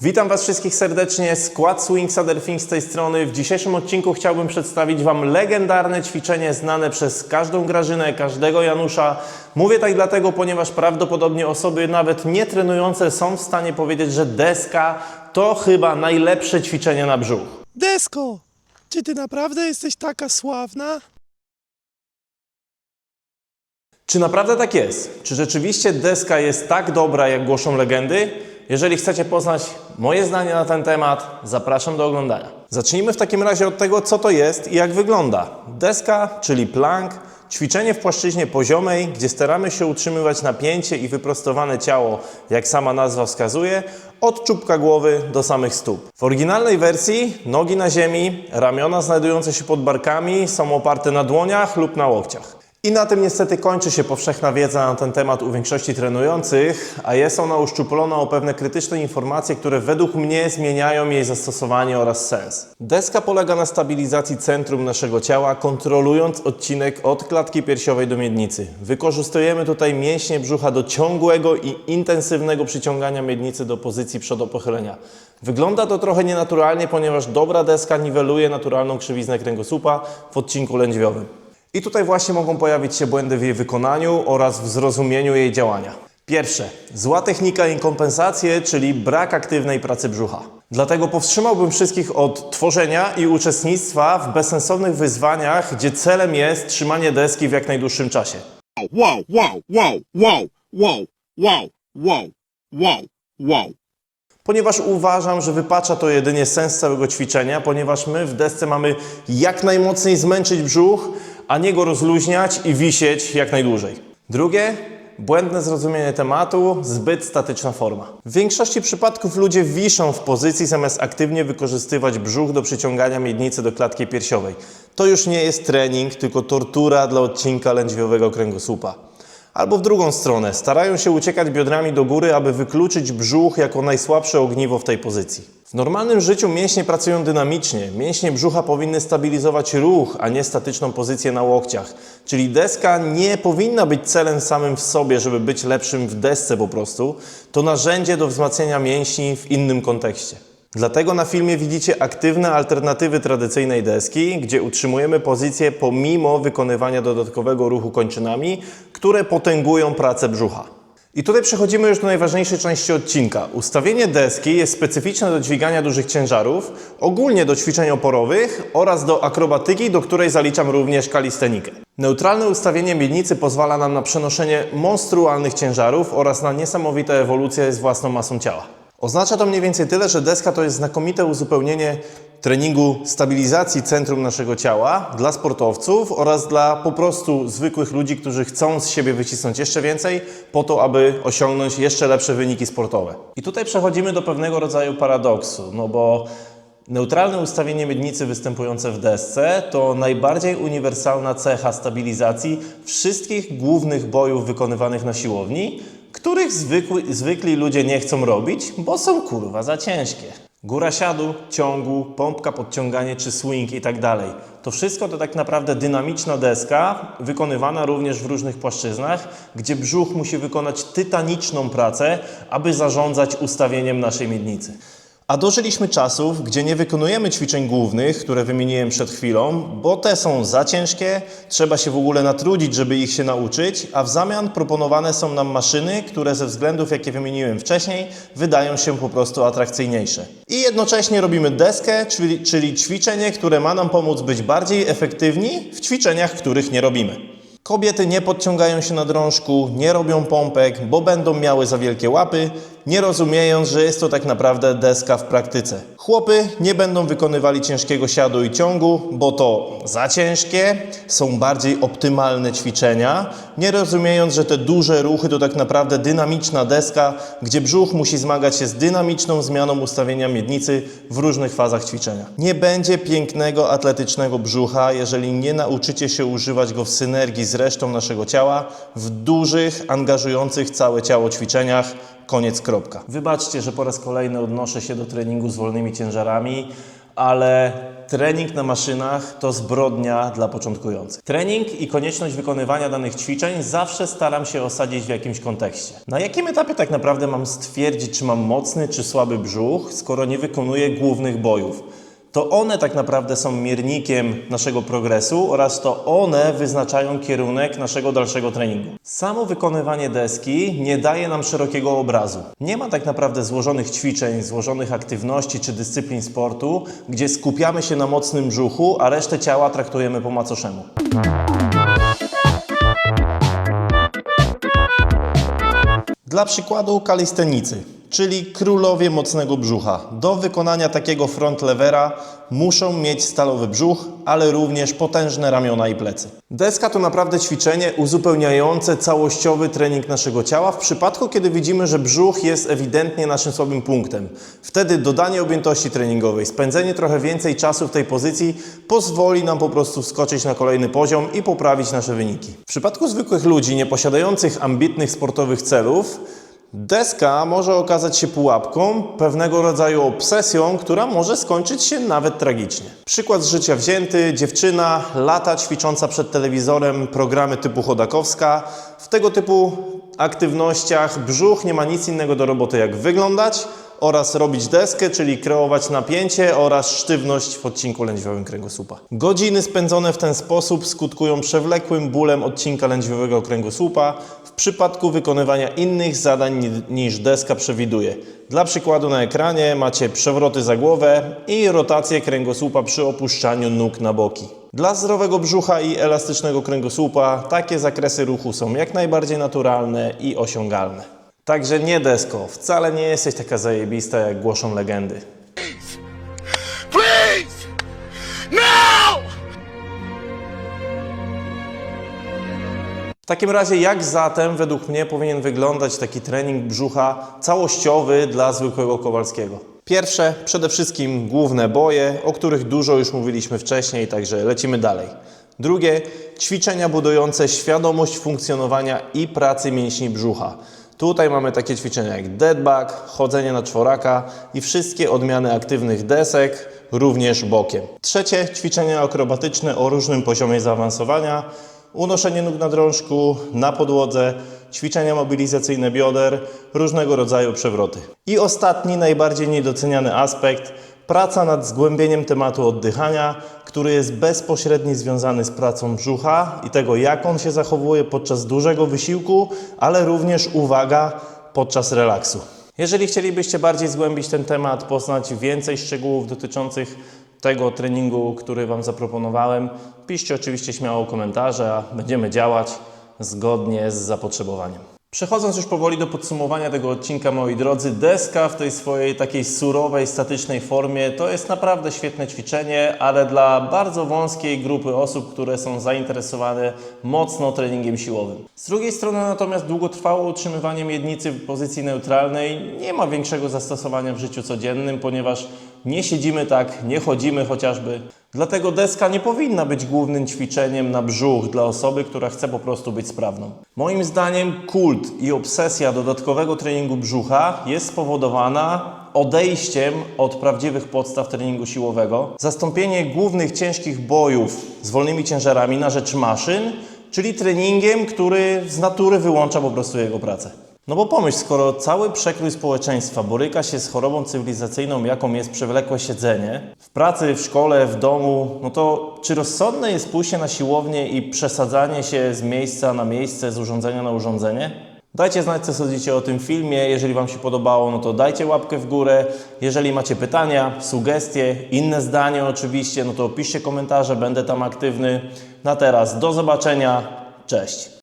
Witam Was wszystkich serdecznie. Skład Other Things z tej strony. W dzisiejszym odcinku chciałbym przedstawić Wam legendarne ćwiczenie znane przez każdą Grażynę, każdego Janusza. Mówię tak dlatego, ponieważ prawdopodobnie osoby nawet nie trenujące są w stanie powiedzieć, że deska to chyba najlepsze ćwiczenie na brzuch. Desko, czy ty naprawdę jesteś taka sławna? Czy naprawdę tak jest? Czy rzeczywiście deska jest tak dobra, jak głoszą legendy? Jeżeli chcecie poznać moje zdanie na ten temat, zapraszam do oglądania. Zacznijmy w takim razie od tego, co to jest i jak wygląda. Deska, czyli plank, ćwiczenie w płaszczyźnie poziomej, gdzie staramy się utrzymywać napięcie i wyprostowane ciało, jak sama nazwa wskazuje, od czubka głowy do samych stóp. W oryginalnej wersji nogi na ziemi, ramiona znajdujące się pod barkami są oparte na dłoniach lub na łokciach. I na tym niestety kończy się powszechna wiedza na ten temat u większości trenujących, a jest ona uszczuplona o pewne krytyczne informacje, które według mnie zmieniają jej zastosowanie oraz sens. Deska polega na stabilizacji centrum naszego ciała, kontrolując odcinek od klatki piersiowej do miednicy. Wykorzystujemy tutaj mięśnie brzucha do ciągłego i intensywnego przyciągania miednicy do pozycji przodopochylenia. Wygląda to trochę nienaturalnie, ponieważ dobra deska niweluje naturalną krzywiznę kręgosłupa w odcinku lędźwiowym. I tutaj właśnie mogą pojawić się błędy w jej wykonaniu oraz w zrozumieniu jej działania. Pierwsze, zła technika i kompensacje, czyli brak aktywnej pracy brzucha. Dlatego powstrzymałbym wszystkich od tworzenia i uczestnictwa w bezsensownych wyzwaniach, gdzie celem jest trzymanie deski w jak najdłuższym czasie. wow, wow, wow, wow, wow, wow, wow, wow, wow. Ponieważ uważam, że wypacza to jedynie sens całego ćwiczenia, ponieważ my w desce mamy jak najmocniej zmęczyć brzuch, a nie go rozluźniać i wisieć jak najdłużej. Drugie, błędne zrozumienie tematu, zbyt statyczna forma. W większości przypadków ludzie wiszą w pozycji zamiast aktywnie wykorzystywać brzuch do przyciągania miednicy do klatki piersiowej. To już nie jest trening, tylko tortura dla odcinka lędźwiowego kręgosłupa. Albo w drugą stronę, starają się uciekać biodrami do góry, aby wykluczyć brzuch jako najsłabsze ogniwo w tej pozycji. W normalnym życiu mięśnie pracują dynamicznie. Mięśnie brzucha powinny stabilizować ruch, a nie statyczną pozycję na łokciach. Czyli deska nie powinna być celem samym w sobie, żeby być lepszym w desce po prostu. To narzędzie do wzmacniania mięśni w innym kontekście. Dlatego na filmie widzicie aktywne alternatywy tradycyjnej deski, gdzie utrzymujemy pozycję pomimo wykonywania dodatkowego ruchu kończynami, które potęgują pracę brzucha. I tutaj przechodzimy już do najważniejszej części odcinka. Ustawienie deski jest specyficzne do dźwigania dużych ciężarów, ogólnie do ćwiczeń oporowych oraz do akrobatyki, do której zaliczam również kalistenikę. Neutralne ustawienie miednicy pozwala nam na przenoszenie monstrualnych ciężarów oraz na niesamowite ewolucje z własną masą ciała. Oznacza to mniej więcej tyle, że deska to jest znakomite uzupełnienie treningu stabilizacji centrum naszego ciała dla sportowców oraz dla po prostu zwykłych ludzi, którzy chcą z siebie wycisnąć jeszcze więcej po to, aby osiągnąć jeszcze lepsze wyniki sportowe. I tutaj przechodzimy do pewnego rodzaju paradoksu, no bo Neutralne ustawienie miednicy występujące w desce to najbardziej uniwersalna cecha stabilizacji wszystkich głównych bojów wykonywanych na siłowni, których zwykły, zwykli ludzie nie chcą robić, bo są kurwa za ciężkie. Góra siadu, ciągu, pompka, podciąganie czy swing i tak dalej. To wszystko to tak naprawdę dynamiczna deska, wykonywana również w różnych płaszczyznach, gdzie brzuch musi wykonać tytaniczną pracę, aby zarządzać ustawieniem naszej miednicy. A dożyliśmy czasów, gdzie nie wykonujemy ćwiczeń głównych, które wymieniłem przed chwilą, bo te są za ciężkie, trzeba się w ogóle natrudzić, żeby ich się nauczyć, a w zamian proponowane są nam maszyny, które ze względów, jakie wymieniłem wcześniej, wydają się po prostu atrakcyjniejsze. I jednocześnie robimy deskę, czyli, czyli ćwiczenie, które ma nam pomóc być bardziej efektywni w ćwiczeniach, których nie robimy. Kobiety nie podciągają się na drążku, nie robią pompek, bo będą miały za wielkie łapy, nie rozumiejąc, że jest to tak naprawdę deska w praktyce. Chłopy nie będą wykonywali ciężkiego siadu i ciągu, bo to za ciężkie, są bardziej optymalne ćwiczenia, nie rozumiejąc, że te duże ruchy to tak naprawdę dynamiczna deska, gdzie brzuch musi zmagać się z dynamiczną zmianą ustawienia miednicy w różnych fazach ćwiczenia. Nie będzie pięknego, atletycznego brzucha, jeżeli nie nauczycie się używać go w synergii z resztą naszego ciała w dużych, angażujących całe ciało ćwiczeniach. Koniec, kropka. Wybaczcie, że po raz kolejny odnoszę się do treningu z wolnymi ciężarami, ale trening na maszynach to zbrodnia dla początkujących. Trening i konieczność wykonywania danych ćwiczeń zawsze staram się osadzić w jakimś kontekście. Na jakim etapie tak naprawdę mam stwierdzić, czy mam mocny czy słaby brzuch, skoro nie wykonuję głównych bojów? To one tak naprawdę są miernikiem naszego progresu oraz to one wyznaczają kierunek naszego dalszego treningu. Samo wykonywanie deski nie daje nam szerokiego obrazu. Nie ma tak naprawdę złożonych ćwiczeń, złożonych aktywności czy dyscyplin sportu, gdzie skupiamy się na mocnym brzuchu, a resztę ciała traktujemy po macoszemu. Dla przykładu kalistenicy, czyli królowie mocnego brzucha. Do wykonania takiego front levera muszą mieć stalowy brzuch, ale również potężne ramiona i plecy. Deska to naprawdę ćwiczenie uzupełniające całościowy trening naszego ciała w przypadku, kiedy widzimy, że brzuch jest ewidentnie naszym słabym punktem. Wtedy dodanie objętości treningowej, spędzenie trochę więcej czasu w tej pozycji pozwoli nam po prostu wskoczyć na kolejny poziom i poprawić nasze wyniki. W przypadku zwykłych ludzi nieposiadających ambitnych sportowych celów, Deska może okazać się pułapką, pewnego rodzaju obsesją, która może skończyć się nawet tragicznie. Przykład z życia wzięty: dziewczyna, lata ćwicząca przed telewizorem programy typu Chodakowska. W tego typu aktywnościach brzuch nie ma nic innego do roboty jak wyglądać oraz robić deskę, czyli kreować napięcie oraz sztywność w odcinku lędźwiowym kręgosłupa. Godziny spędzone w ten sposób skutkują przewlekłym bólem odcinka lędźwiowego kręgosłupa w przypadku wykonywania innych zadań ni- niż deska przewiduje. Dla przykładu na ekranie macie przewroty za głowę i rotację kręgosłupa przy opuszczaniu nóg na boki. Dla zdrowego brzucha i elastycznego kręgosłupa takie zakresy ruchu są jak najbardziej naturalne i osiągalne. Także nie desko, wcale nie jesteś taka zajebista, jak głoszą legendy. Please! Now! W takim razie, jak zatem według mnie powinien wyglądać taki trening brzucha całościowy dla zwykłego Kowalskiego? Pierwsze, przede wszystkim główne boje, o których dużo już mówiliśmy wcześniej, także lecimy dalej. Drugie, ćwiczenia budujące świadomość funkcjonowania i pracy mięśni brzucha. Tutaj mamy takie ćwiczenia jak deadbug, chodzenie na czworaka i wszystkie odmiany aktywnych desek, również bokiem. Trzecie, ćwiczenia akrobatyczne o różnym poziomie zaawansowania, unoszenie nóg na drążku, na podłodze, ćwiczenia mobilizacyjne bioder, różnego rodzaju przewroty. I ostatni, najbardziej niedoceniany aspekt, praca nad zgłębieniem tematu oddychania, który jest bezpośrednio związany z pracą brzucha i tego, jak on się zachowuje podczas dużego wysiłku, ale również, uwaga, podczas relaksu. Jeżeli chcielibyście bardziej zgłębić ten temat, poznać więcej szczegółów dotyczących tego treningu, który Wam zaproponowałem, piszcie oczywiście śmiało komentarze, a będziemy działać zgodnie z zapotrzebowaniem. Przechodząc już powoli do podsumowania tego odcinka, moi drodzy, deska w tej swojej takiej surowej, statycznej formie to jest naprawdę świetne ćwiczenie, ale dla bardzo wąskiej grupy osób, które są zainteresowane mocno treningiem siłowym. Z drugiej strony natomiast długotrwałe utrzymywanie miednicy w pozycji neutralnej nie ma większego zastosowania w życiu codziennym, ponieważ nie siedzimy tak, nie chodzimy chociażby. Dlatego deska nie powinna być głównym ćwiczeniem na brzuch dla osoby, która chce po prostu być sprawną. Moim zdaniem kult i obsesja dodatkowego treningu brzucha jest spowodowana odejściem od prawdziwych podstaw treningu siłowego, zastąpienie głównych ciężkich bojów z wolnymi ciężarami na rzecz maszyn, czyli treningiem, który z natury wyłącza po prostu jego pracę. No bo pomyśl, skoro cały przekrój społeczeństwa boryka się z chorobą cywilizacyjną, jaką jest przewlekłe siedzenie, w pracy, w szkole, w domu, no to czy rozsądne jest pójście na siłownię i przesadzanie się z miejsca na miejsce, z urządzenia na urządzenie? Dajcie znać, co sądzicie o tym filmie. Jeżeli Wam się podobało, no to dajcie łapkę w górę. Jeżeli macie pytania, sugestie, inne zdanie oczywiście, no to piszcie komentarze, będę tam aktywny. Na teraz do zobaczenia. Cześć.